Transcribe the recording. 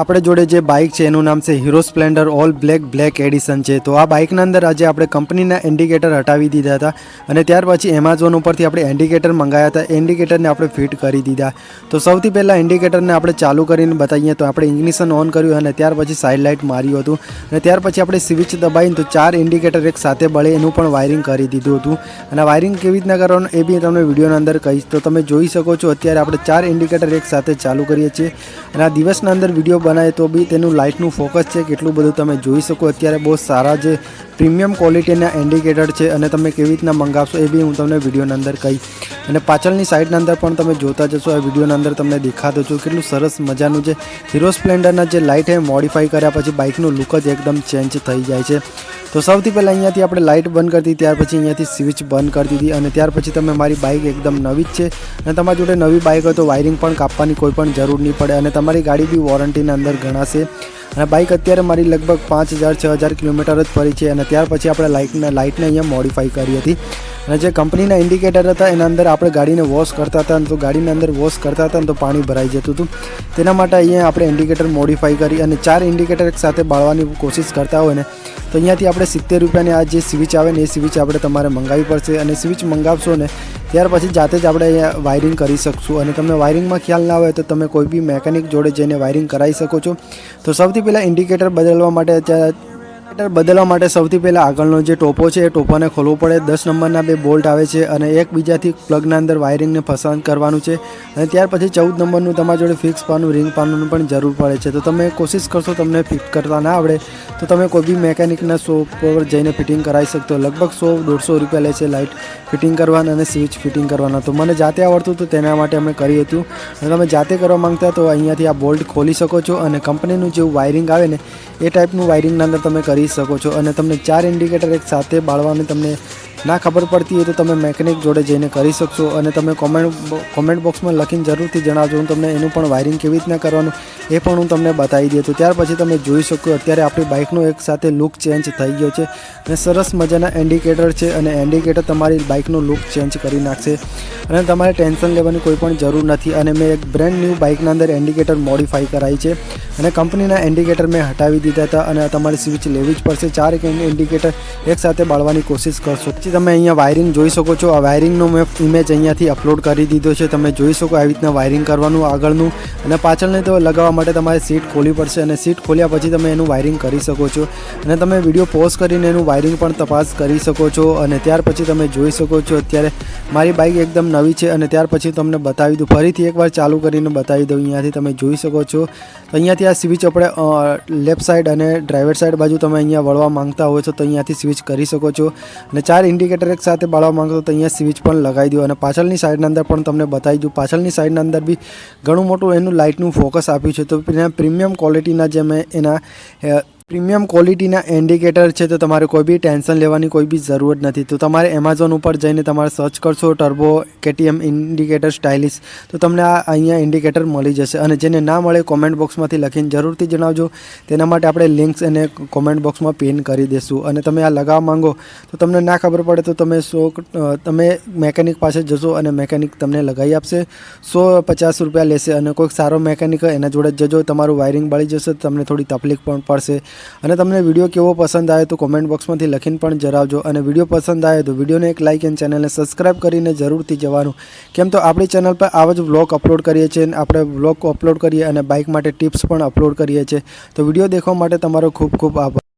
આપણે જોડે જે બાઇક છે, એનું નામ છે Hero Splendor all black black edition છે. તો આ બાઇકના અંદર આજે આપણે કંપનીના ઇન્ડિકેટર હટાવી દીધા હતા અને ત્યાર પછી એમેઝોન ઉપરથી આપણે ઇન્ડિકેટર મંગાવ્યા હતા. ઇન્ડિકેટરને આપણે ફિટ કરી દીધા. તો સૌથી પહેલાં ઇન્ડિકેટરને આપણે ચાલુ કરીને બતાવીએ તો આપણે ઇગ્નિશન ઓન કર્યું અને ત્યાર પછી સાઇડ લાઇટ માર્યું હતું. અને ત્યાર પછી આપણે સ્વિચ દબાવીને તો ચાર ઇન્ડિકેટર એક સાથે બળે એનું પણ વાયરિંગ કરી દીધું હતું. અને વાયરિંગ કેવી રીતના કરવાનું એ બી તમને વિડીયોના અંદર કહીશ. તો તમે જોઈ શકો છો, અત્યારે આપણે ચાર ઇન્ડિકેટર એક સાથે ચાલુ કરીએ છીએ. અને આ દિવસના અંદર વીડિયો બનાવે તો બી તેનું લાઇટનું ફોકસ છે, કેટલું બધું તમે જોઈ શકો. અત્યારે બહુ સારા જે પ્રીમિયમ ક્વોલિટીના ઇન્ડિકેટર છે અને તમે કેવી રીતના મંગાવશો એ બી હું તમને વિડીયોની અંદર કહી અને પાછળની સાઈડના અંદર પણ તમે જોતા જશો, આ વિડીયોના અંદર તમને દેખાતો છો કેટલું સરસ મજાનું જે હીરો સ્પ્લેન્ડરના જે લાઇટ એ મોડિફાઈ કર્યા પછી બાઇકનું લુક જ એકદમ ચેન્જ થઈ જાય છે. તો સૌથી પહેલાં અહીંયાથી આપણે લાઇટ બંધ કરી ત્યાર પછી અહીંયાથી સ્વિચ બંધ કરી દીધી અને ત્યાર પછી તમે મારી બાઇક એકદમ નવી જ છે અને તમારી જોડે નવી બાઇક હોય તો વાયરિંગ પણ કાપવાની કોઈ પણ જરૂર નહીં પડે અને તમારી ગાડી બી વોરંટીના અંદર ગણાશે. અને બાઇક અત્યારે મારી લગભગ પાંચ હજાર, છ હજાર કિલોમીટર જ ફરી છે અને ત્યાર પછી આપણે લાઇટને લાઇટને અહીંયા મોડિફાઈ કરી હતી. અને જે કંપનીના ઇન્ડિકેટર હતા, એના અંદર આપણે ગાડીને વોશ કરતા હતા તો ગાડીની અંદર વોશ કરતા હતા તો પાણી ભરાઈ જતું હતું. તેના માટે અહીંયા આપણે ઇન્ડિકેટર મોડિફાઈ કરી અને ચાર ઇન્ડિકેટર સાથે બાળવાની કોશિશ કરતા હોય ને, તો અહીંયાથી આપણે સિત્તેર રૂપિયાની આ જે સ્વિચ આવે ને એ સ્વિચ આપણે તમારે મંગાવવી પડશે. અને સ્વિચ મંગાવશો ને, ત્યાર પછી જાતે જ આપણે અહીંયા વાયરિંગ કરી શકશું. અને તમને વાયરિંગમાં ખ્યાલ ના હોય તો તમે કોઈ બી મેકેનિક જોડે જઈને વાયરિંગ કરાવી શકો છો. તો સૌથી પહેલાં ઇન્ડિકેટર બદલવા માટે ત્યાં બદલવા માટે સૌથી પહેલાં આગળનો જે ટોપો છે, એ ટોપોને ખોલવો પડે. દસ નંબરના બે બોલ્ટ આવે છે અને એકબીજાથી પ્લગના અંદર વાયરિંગને પસંદ કરવાનું છે. અને ત્યાર પછી ચૌદ નંબરનું તમારી જોડે ફિક્સ પાનું રિંગ પાનું પણ જરૂર પડે છે. તો તમે કોશિશ કરશો તમને ફિટ કરતા ના આવડે. તો તમે કોઈ બી મેકેનિકના શોપ પર જઈને ફિટિંગ કરાવી શકતો. લગભગ સો, દોઢસો રૂપિયા લે છે લાઇટ ફિટિંગ કરવાના અને સ્વિચ ફિટિંગ કરવાના. તો મને જાતે આવડતું તો તેના માટે અમે કર્યું હતું. અને તમે જાતે કરવા માંગતા તો અહીંયાથી આ બોલ્ટ ખોલી શકો છો. અને કંપનીનું જેવું વાયરિંગ આવે ને, એ ટાઈપનું વાયરિંગના અંદર તમે કરી શકો છો અને તમને ચાર ઇન્ડિકેટર એક સાથે બાળવાની તમને ના ખબર પડતી હોય તો તમે મેકેનિક જોડે જઈને કરી શકશો અને તમે કોમેન્ટ કોમેન્ટ બોક્સમાં લખીને જરૂરથી જણાવજો. હું તમને એનું પણ વાયરિંગ કેવી રીતના કરવાનું એ પણ હું તમને બતાવી દઉં. તો ત્યાર પછી તમે જોઈ શકો અત્યારે આપણી બાઇકનો એક સાથે લુક ચેન્જ થઈ ગયો છે અને સરસ મજાના ઇન્ડિકેટર છે અને ઇન્ડિકેટર તમારી બાઇકનો લુક ચેન્જ કરી નાખશે અને તમારે ટેન્શન લેવાની કોઈ પણ જરૂર નથી. અને મેં એક બ્રેન્ડ ન્યૂ બાઇકના અંદર ઇન્ડિકેટર મોડિફાઈ કરાવી છે અને કંપનીના ઇન્ડિકેટર મેં હટાવી દીધા હતા અને તમારે સ્વિચ લેવી જ પડશે. ચાર ઇન્ડિકેટર એક સાથે બાળવાની કોશિશ કરશો. પછી તમે અહીંયા વાયરિંગ જોઈ શકો છો. આ વાયરિંગનો મેં ઇમેજ અહીંયાથી અપલોડ કરી દીધો છે. તમે જોઈ શકો આવી રીતના વાયરિંગ કરવાનું આગળનું. અને પાછળને તો લગાવવા માટે તમારે સીટ ખોલવી પડશે અને સીટ ખોલ્યા પછી તમે એનું વાયરિંગ કરી શકો છો. અને તમે વીડિયો પોઝ કરીને એનું વાયરિંગ પણ તપાસ કરી શકો છો. અને ત્યાર પછી તમે જોઈ શકો છો અત્યારે મારી બાઇક એકદમ નવી છે અને ત્યાર પછી તમને બતાવી દઉં. ફરીથી એકવાર ચાલુ કરીને બતાવી દઉં. અહીંયાથી તમે જોઈ શકો છો. તો અહીંયાથી આ સ્વિચ આપણે લેફ્ટ સાઈડ અને ડ્રાઈવર સાઈડ બાજુ તમે અહીંયા વળવા માંગતા હોય છો તો અહીંયાથી સ્વિચ કરી શકો છો. અને ચાર ઇન્ડિકેટર એક સાથે બાળવા માંગતો તો અહીંયા સ્વિચ પણ લગાવી દો અને પાછળની સાઈડના અંદર પણ તમને બતાવી દઉં, પાછળની સાઈડના અંદર બી ઘણું મોટું એનું લાઇટનું ફોકસ આપ્યું છે. તો એના પ્રીમિયમ ક્વોલિટીના જે મેં એના પ્રીમિયમ ક્વોલિટીના ઇન્ડિકેટર છે, તો તમારે કોઈ બી ટેન્શન લેવાની કોઈ બી જરૂરત નથી. તો તમારે એમેઝોન ઉપર જઈને તમારે સર્ચ કરશો ટર્બો કેટીએમ ઇન્ડિકેટર સ્ટાઇલિશ તો તમને આ અહીંયા ઇન્ડિકેટર મળી જશે. અને જેને ના મળે કોમેન્ટ બોક્સમાંથી લખીને જરૂરથી જણાવજો. તેના માટે આપણે લિંક્સ એને કોમેન્ટ બોક્સમાં પિન કરી દઈશું અને તમે આ લગાવવા માંગો, તો તમને ના ખબર પડે, તો તમે સો તમે મેકેનિક પાસે જશો અને મેકેનિક તમને લગાવી આપશે. સો પચાસ રૂપિયા લેશે અને કોઈક સારો મેકેનિક એના જોડે જજો. તમારું વાયરિંગ બળી જશે, તમને થોડી તકલીફ પણ પડશે. અને તમને વીડિયો કેવો પસંદ આવે તો કોમેન્ટ બોક્સમાંથી લખીને પણ જણાવજો. અને વીડિયો પસંદ આવે તો વિડીયોને એક લાઇક અને ચેનલને સબસ્ક્રાઈબ કરીને જરૂરથી જવાનું. કેમ તો આપણી ચેનલ પર આવા જ વ્લોગ અપલોડ કરીએ છીએ આપણે વ્લોગ અપલોડ કરીએ અને બાઇક માટે ટિપ્સ પણ અપલોડ કરીએ છીએ. તો વીડિયો દેખવા માટે તમારો ખૂબ ખૂબ આભાર.